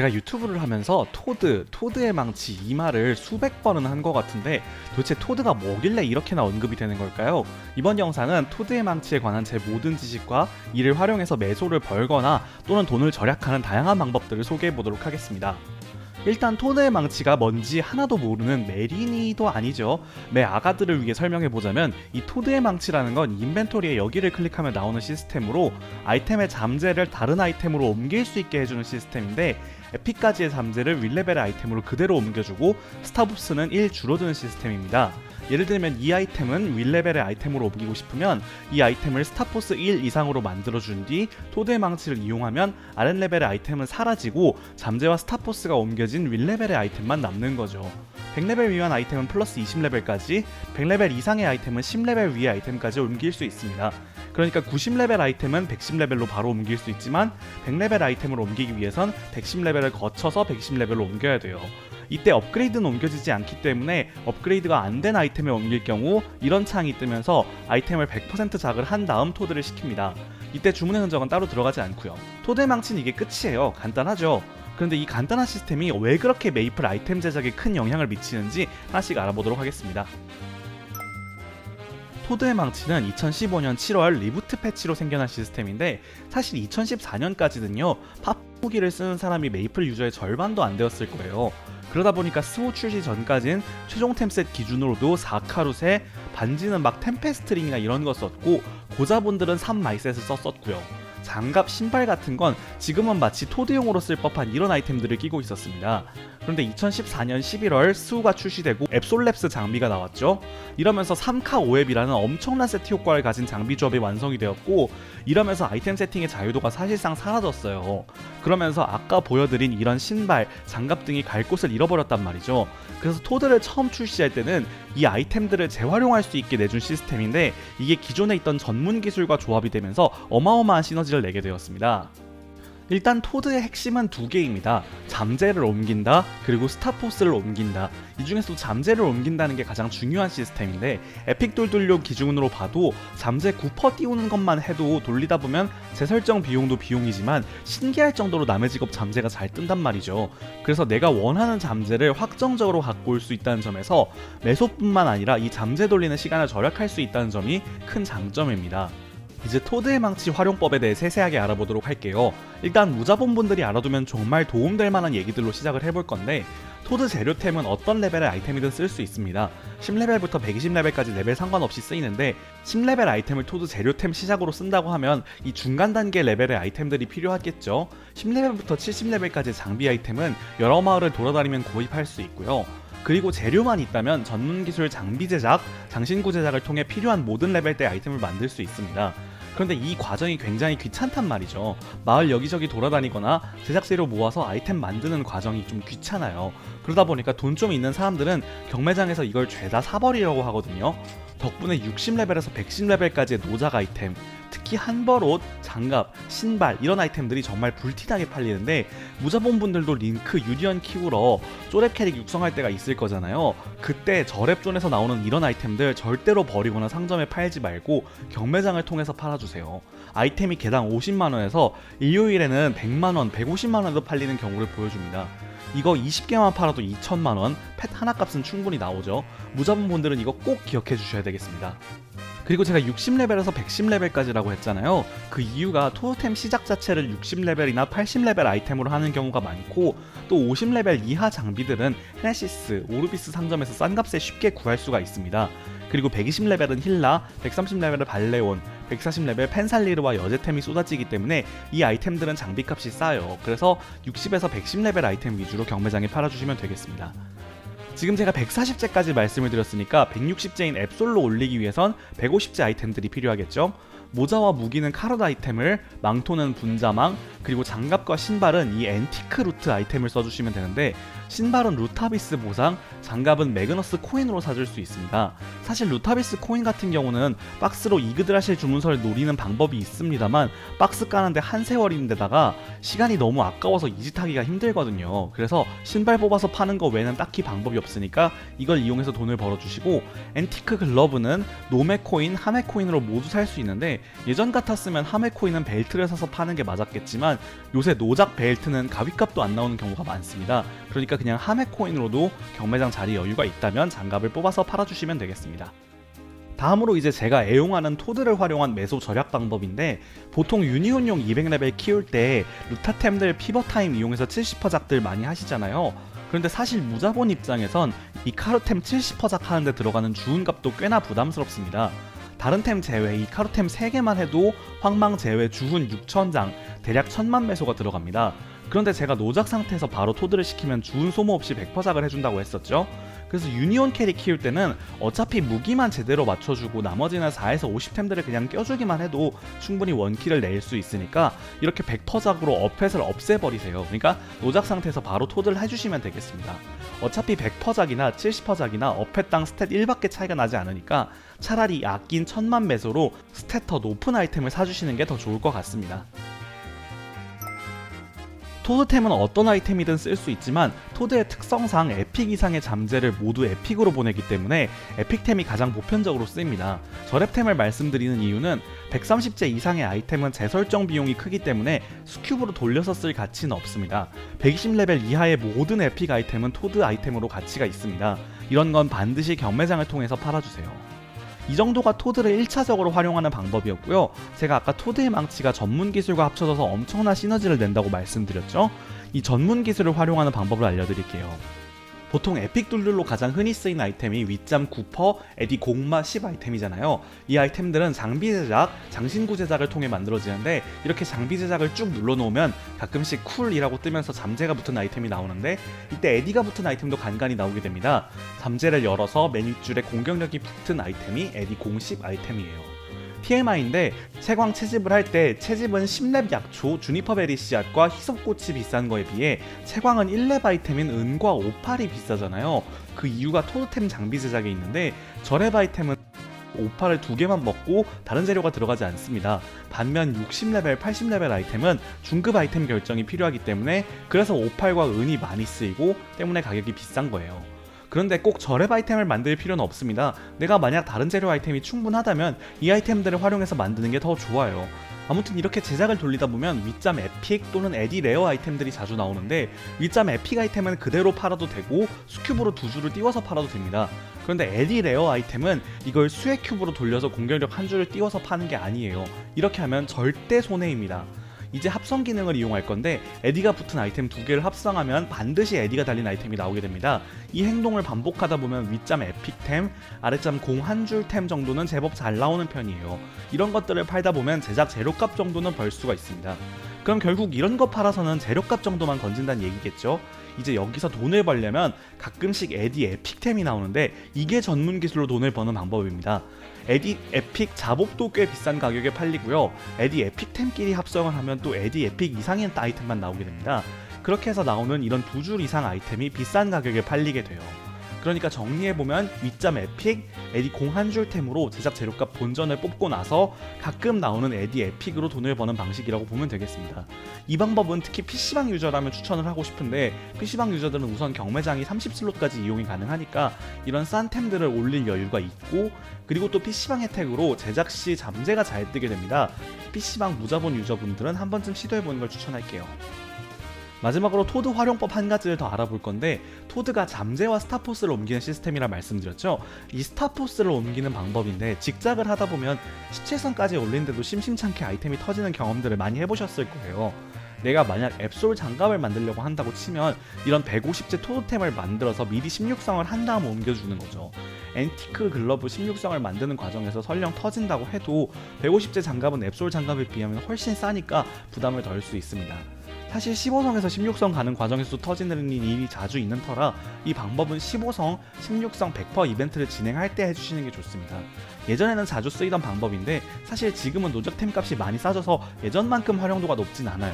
제가 유튜브를 하면서 토드, 토드의 망치 이 말을 수백 번은 한 것 같은데 도대체 토드가 뭐길래 이렇게나 언급이 되는 걸까요? 이번 영상은 토드의 망치에 관한 제 모든 지식과 이를 활용해서 매소를 벌거나 또는 돈을 절약하는 다양한 방법들을 소개해 보도록 하겠습니다. 일단 토드의 망치가 뭔지 하나도 모르는 메리니도 아니죠. 매 아가들을 위해 설명해 보자면 이 토드의 망치라는 건 인벤토리에 여기를 클릭하면 나오는 시스템으로 아이템의 잠재를 다른 아이템으로 옮길 수 있게 해주는 시스템인데 에픽까지의 잠재를 윌레벨의 아이템으로 그대로 옮겨주고 스타부스는 1 줄어드는 시스템입니다. 예를 들면 이 아이템은 윌레벨의 아이템으로 옮기고 싶으면 이 아이템을 스타포스 1 이상으로 만들어준 뒤 토드의 망치를 이용하면 아랫레벨의 아이템은 사라지고 잠재와 스타포스가 옮겨진 윌레벨의 아이템만 남는 거죠. 100레벨 미만 아이템은 플러스 20레벨까지, 100레벨 이상의 아이템은 10레벨 위의 아이템까지 옮길 수 있습니다. 그러니까 90레벨 아이템은 110레벨로 바로 옮길 수 있지만 100레벨 아이템을 옮기기 위해선 110레벨을 거쳐서 110레벨로 옮겨야 돼요. 이때 업그레이드는 옮겨지지 않기 때문에 업그레이드가 안 된 아이템에 옮길 경우 이런 창이 뜨면서 아이템을 100% 작을 한 다음 토드를 시킵니다. 이때 주문의 흔적은 따로 들어가지 않고요. 토드의 망치는 이게 끝이에요. 간단하죠? 그런데 이 간단한 시스템이 왜 그렇게 메이플 아이템 제작에 큰 영향을 미치는지 하나씩 알아보도록 하겠습니다. 토드의 망치는 2015년 7월 리부트 패치로 생겨난 시스템인데 사실 2014년까지는요 팝무기를 쓰는 사람이 메이플 유저의 절반도 안 되었을 거예요. 그러다 보니까 스호 출시 전까진 최종 템셋 기준으로도 4카룻에 반지는 막 템페스트링이나 이런 거 썼고 고자분들은 3마이셋을 썼었고요. 장갑, 신발 같은 건 지금은 마치 토드용으로 쓸 법한 이런 아이템들을 끼고 있었습니다. 그런데 2014년 11월 스우가 출시되고 앱솔랩스 장비가 나왔죠. 이러면서 3카 5앱이라는 엄청난 세트 효과를 가진 장비 조합이 완성이 되었고 이러면서 아이템 세팅의 자유도가 사실상 사라졌어요. 그러면서 아까 보여드린 이런 신발, 장갑 등이 갈 곳을 잃어버렸단 말이죠. 그래서 토드를 처음 출시할 때는 이 아이템들을 재활용할 수 있게 내준 시스템인데 이게 기존에 있던 전문 기술과 조합이 되면서 어마어마한 시너지 를 내게 되었습니다. 일단 토드의 핵심은 두 개입니다. 잠재를 옮긴다, 그리고 스타포스를 옮긴다. 이 중에서도 잠재를 옮긴다는 게 가장 중요한 시스템인데 에픽 돌돌료 기준으로 봐도 잠재 9% 띄우는 것만 해도 돌리다 보면 재설정 비용도 비용이지만 신기할 정도로 남의 직업 잠재가 잘 뜬단 말이죠. 그래서 내가 원하는 잠재를 확정적으로 갖고 올 수 있다는 점에서 매소뿐만 아니라 이 잠재 돌리는 시간을 절약할 수 있다는 점이 큰 장점입니다. 이제 토드의 망치 활용법에 대해 세세하게 알아보도록 할게요. 일단 무자본분들이 알아두면 정말 도움될 만한 얘기들로 시작을 해볼 건데 토드 재료템은 어떤 레벨의 아이템이든 쓸 수 있습니다. 10레벨부터 120레벨까지 레벨 상관없이 쓰이는데 10레벨 아이템을 토드 재료템 시작으로 쓴다고 하면 이 중간 단계 레벨의 아이템들이 필요하겠죠. 10레벨부터 70레벨까지 장비 아이템은 여러 마을을 돌아다니면 구입할 수 있고요. 그리고 재료만 있다면 전문 기술 장비 제작, 장신구 제작을 통해 필요한 모든 레벨대 아이템을 만들 수 있습니다. 그런데 이 과정이 굉장히 귀찮단 말이죠. 마을 여기저기 돌아다니거나 제작 재료 모아서 아이템 만드는 과정이 좀 귀찮아요. 그러다 보니까 돈 좀 있는 사람들은 경매장에서 이걸 죄다 사버리려고 하거든요. 덕분에 60레벨에서 110레벨까지의 노작 아이템, 특히 한벌 옷, 장갑, 신발 이런 아이템들이 정말 불티나게 팔리는데 무자본 분들도 링크 유리언 키우러 쪼랩 캐릭 육성할 때가 있을 거잖아요. 그때 저랩존에서 나오는 이런 아이템들 절대로 버리거나 상점에 팔지 말고 경매장을 통해서 팔아주세요. 아이템이 개당 50만원에서 일요일에는 100만원, 150만원에도 팔리는 경우를 보여줍니다. 이거 20개만 팔아도 2천만원, 펫 하나 값은 충분히 나오죠. 무자본 분들은 이거 꼭 기억해 주셔야 되겠습니다. 그리고 제가 60레벨에서 110레벨까지라고 했잖아요. 그 이유가 토템 시작 자체를 60레벨이나 80레벨 아이템으로 하는 경우가 많고 또 50레벨 이하 장비들은 헤네시스, 오르비스 상점에서 싼 값에 쉽게 구할 수가 있습니다. 그리고 120레벨은 힐라, 130레벨은 발레온, 140레벨 펜살리르와 여제템이 쏟아지기 때문에 이 아이템들은 장비값이 싸요. 그래서 60에서 110레벨 아이템 위주로 경매장에 팔아주시면 되겠습니다. 지금 제가 140제까지 말씀을 드렸으니까 160제인 앱솔로 올리기 위해선 150제 아이템들이 필요하겠죠? 모자와 무기는 카롯 아이템을, 망토는 분자망, 그리고 장갑과 신발은 이 앤티크 루트 아이템을 써주시면 되는데 신발은 루타비스 보상, 장갑은 매그너스 코인으로 사줄 수 있습니다. 사실 루타비스 코인 같은 경우는 박스로 이그드라실 주문서를 노리는 방법이 있습니다만 박스 까는데 한 세월인데다가 시간이 너무 아까워서 이짓하기가 힘들거든요. 그래서 신발 뽑아서 파는 거 외에는 딱히 방법이 없으니까 이걸 이용해서 돈을 벌어주시고 앤티크 글러브는 노메 코인, 하메 코인으로 모두 살 수 있는데 예전 같았으면 하메코인은 벨트를 사서 파는 게 맞았겠지만 요새 노작 벨트는 가위값도 안 나오는 경우가 많습니다. 그러니까 그냥 하메코인으로도 경매장 자리 여유가 있다면 장갑을 뽑아서 팔아주시면 되겠습니다. 다음으로 이제 제가 애용하는 토드를 활용한 매수 절약 방법인데 보통 유니온용 200레벨 키울 때 루타템들 피버타임 이용해서 70퍼작들 많이 하시잖아요. 그런데 사실 무자본 입장에선 이 카르템 70퍼작 하는데 들어가는 주운값도 꽤나 부담스럽습니다. 다른 템 제외 이 카르템 3개만 해도 황망 제외 주훈 6천장 대략 1000만 매소가 들어갑니다. 그런데 제가 노작 상태에서 바로 토드를 시키면 주운 소모 없이 100퍼작을 해준다고 했었죠. 그래서 유니온 캐리 키울 때는 어차피 무기만 제대로 맞춰주고 나머지는 4에서 50템들을 그냥 껴주기만 해도 충분히 원킬을 낼수 있으니까 이렇게 100퍼작으로 어펫을 없애버리세요. 그러니까 노작 상태에서 바로 토드를 해주시면 되겠습니다. 어차피 100퍼작이나 70퍼작이나 어펫당 스탯 1밖에 차이가 나지 않으니까 차라리 아낀 천만 매소로 더 높은 아이템을 사주시는 게 더 좋을 것 같습니다. 토드템은 어떤 아이템이든 쓸 수 있지만 토드의 특성상 에픽 이상의 잠재를 모두 에픽으로 보내기 때문에 에픽템이 가장 보편적으로 쓰입니다. 저랩템을 말씀드리는 이유는 130제 이상의 아이템은 재설정 비용이 크기 때문에 스큐브로 돌려서 쓸 가치는 없습니다. 120레벨 이하의 모든 에픽 아이템은 토드 아이템으로 가치가 있습니다. 이런 건 반드시 경매장을 통해서 팔아주세요. 이 정도가 토드를 1차적으로 활용하는 방법이었고요. 제가 아까 토드의 망치가 전문 기술과 합쳐져서 엄청난 시너지를 낸다고 말씀드렸죠. 이 전문 기술을 활용하는 방법을 알려드릴게요. 보통 에픽 둘들로 가장 흔히 쓰인 아이템이 윗잠 9퍼, 에디 공마 10 아이템이잖아요. 이 아이템들은 장비 제작, 장신구 제작을 통해 만들어지는데 이렇게 장비 제작을 쭉 눌러놓으면 가끔씩 쿨이라고 뜨면서 잠재가 붙은 아이템이 나오는데 이때 에디가 붙은 아이템도 간간히 나오게 됩니다. 잠재를 열어서 메뉴줄에 공격력이 붙은 아이템이 에디 공 10 아이템이에요. TMI인데 채광 채집을 할 때 채집은 10렙 약초, 주니퍼 베리 씨앗과 희석꽃이 비싼 거에 비해 채광은 1렙 아이템인 은과 오팔이 비싸잖아요. 그 이유가 토드템 장비 제작에 있는데 저렙 아이템은 오팔을 두 개만 먹고 다른 재료가 들어가지 않습니다. 반면 60레벨, 80레벨 아이템은 중급 아이템 결정이 필요하기 때문에 그래서 오팔과 은이 많이 쓰이고 때문에 가격이 비싼 거예요. 그런데 꼭 저랩 아이템을 만들 필요는 없습니다. 내가 만약 다른 재료 아이템이 충분하다면 이 아이템들을 활용해서 만드는 게 더 좋아요. 아무튼 이렇게 제작을 돌리다 보면 윗잠 에픽 또는 에디 레어 아이템들이 자주 나오는데 윗잠 에픽 아이템은 그대로 팔아도 되고 수큐브로 두 줄을 띄워서 팔아도 됩니다. 그런데 에디 레어 아이템은 이걸 수의 큐브로 돌려서 공격력 한 줄을 띄워서 파는 게 아니에요. 이렇게 하면 절대 손해입니다. 이제 합성 기능을 이용할 건데 에디가 붙은 아이템 두 개를 합성하면 반드시 에디가 달린 아이템이 나오게 됩니다. 이 행동을 반복하다 보면 윗점 에픽템, 아래점 공 한 줄 템 정도는 제법 잘 나오는 편이에요. 이런 것들을 팔다 보면 제작 재료값 정도는 벌 수가 있습니다. 그럼 결국 이런 거 팔아서는 재료값 정도만 건진다는 얘기겠죠? 이제 여기서 돈을 벌려면 가끔씩 에디 에픽템이 나오는데 이게 전문 기술로 돈을 버는 방법입니다. 에디 에픽 잡업도 꽤 비싼 가격에 팔리고요. 에디 에픽템끼리 합성을 하면 또 에디 에픽 이상의 아이템만 나오게 됩니다. 그렇게 해서 나오는 이런 두 줄 이상 아이템이 비싼 가격에 팔리게 돼요. 그러니까 정리해보면 윗잠 에픽, 에디 공 한 줄템으로 제작 재료값 본전을 뽑고 나서 가끔 나오는 에디 에픽으로 돈을 버는 방식이라고 보면 되겠습니다. 이 방법은 특히 PC방 유저라면 추천을 하고 싶은데 PC방 유저들은 우선 경매장이 30슬롯까지 이용이 가능하니까 이런 싼 템들을 올릴 여유가 있고 그리고 또 PC방 혜택으로 제작 시 잠재가 잘 뜨게 됩니다. PC방 무자본 유저분들은 한 번쯤 시도해보는 걸 추천할게요. 마지막으로 토드 활용법 한 가지를 더 알아볼 건데 토드가 잠재와 스타포스를 옮기는 시스템이라 말씀드렸죠. 이 스타포스를 옮기는 방법인데 직작을 하다 보면 17선까지 올린데도 심심찮게 아이템이 터지는 경험들을 많이 해보셨을 거예요. 내가 만약 앱솔 장갑을 만들려고 한다고 치면 이런 150제 토드템을 만들어서 미리 16성을 한 다음 옮겨주는 거죠. 앤티크 글러브 16성을 만드는 과정에서 설령 터진다고 해도 150제 장갑은 앱솔 장갑에 비하면 훨씬 싸니까 부담을 덜 수 있습니다. 사실 15성에서 16성 가는 과정에서도 터지는 일이 자주 있는 터라 이 방법은 15성, 16성 100% 이벤트를 진행할 때 해주시는 게 좋습니다. 예전에는 자주 쓰이던 방법인데 사실 지금은 노적템 값이 많이 싸져서 예전만큼 활용도가 높진 않아요.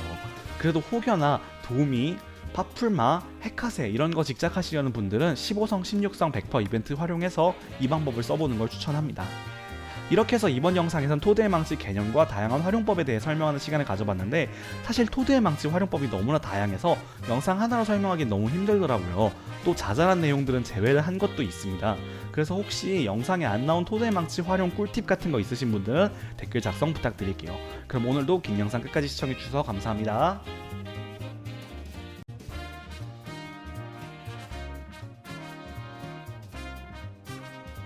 그래도 혹여나 도우미, 파풀마, 헤카세 이런 거 직작하시려는 분들은 15성, 16성 100% 이벤트 활용해서 이 방법을 써보는 걸 추천합니다. 이렇게 해서 이번 영상에선 토드의 망치 개념과 다양한 활용법에 대해 설명하는 시간을 가져봤는데 사실 토드의 망치 활용법이 너무나 다양해서 영상 하나로 설명하기 너무 힘들더라고요. 또 자잘한 내용들은 제외를 한 것도 있습니다. 그래서 혹시 영상에 안 나온 토드의 망치 활용 꿀팁 같은 거 있으신 분들은 댓글 작성 부탁드릴게요. 그럼 오늘도 긴 영상 끝까지 시청해주셔서 감사합니다.